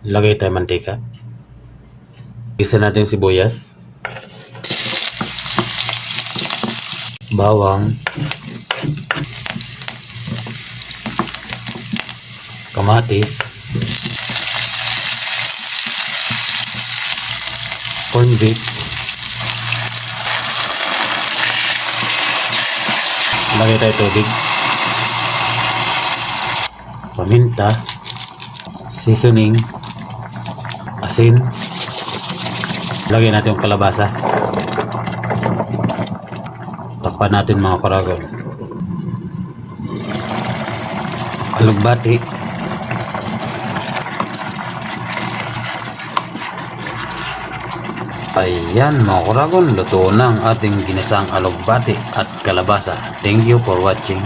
Lagay tayo mantika. Isa natin sibuyas. Bawang. Kamatis. Corn beef. Lagay tayo tubig. Paminta. Seasoning. Asin. Lagyan natin yung kalabasa. Takpan natin mga karagon. Alugbati. Ayan mga kuragon, luto na ang ating ginisang alugbati at kalabasa. Thank you for watching.